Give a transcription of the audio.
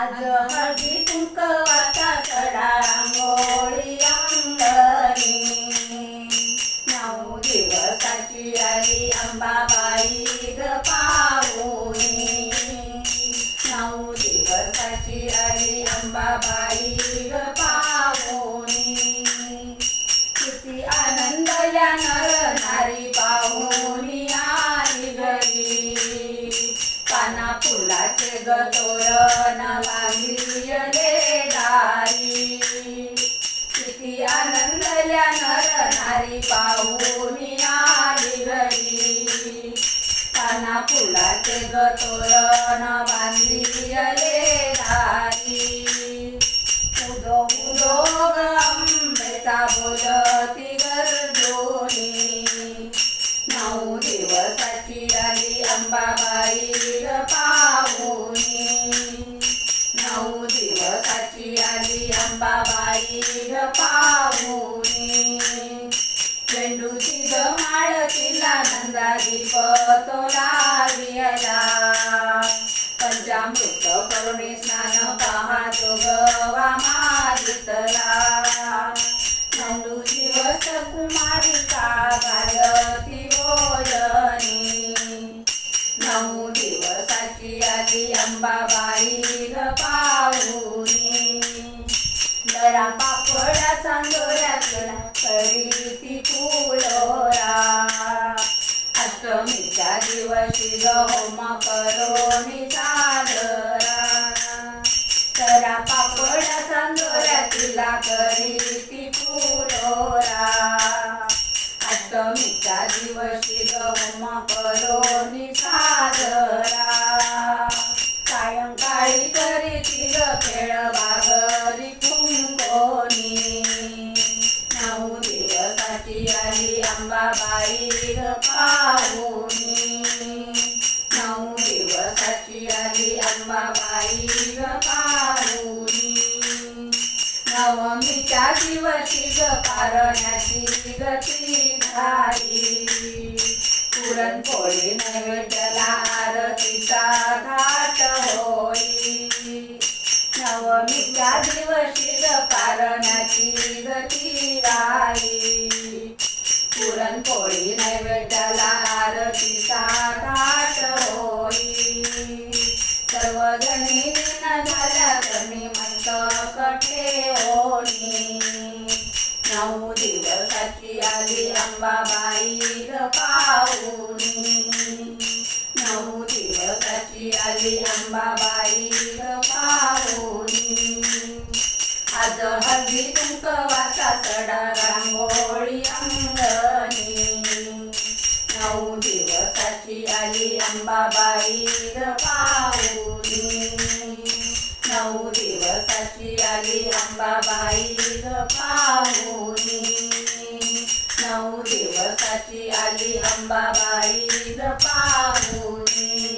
आज हळदी कुंकवाचा सडा अंगणी. पाना फुलाचे ग तोरण रे दारी. किती नर नारी पाहुणी आली घरी. पाना फुलाचे ग पंचामृत करुणी स्नान पाहतो गवा मारितला नऊ दिवस कुमारिका नऊ दिवसाची आली अंबाबाई ग पाहुणी जरा पापडा चांदोऱ्या करी तरी ती फुलोरा दिवशी गहोम करोनी चांदरा. जरा पापडा चांदोऱ्या तिला करी ती फुलोरा अष्टमीच्या दिवशी गहोम करोनी दिवशी ग पारण्याची गती झाली पुरणपोळी नैवेद्याला आरतीचा घाट होई नवमीच्या दिवशी ग पारण्याची गती आई पुरणपोळी नैवेद्याला आरतीचा नऊ दिवसाची आली अंबाबाई ग पाहुणी नऊ दिवसाची आली अंबाबाई ग पाहुणी आज हळदी कुंकवाचा सडा रांगोळी अंगणी. नऊ दिवसाची आली अंबाबाई ग पाहुणी नऊ दिवसाची आली अंबाबाई नऊ दिवसाची आली अंबाबाई पाहुणी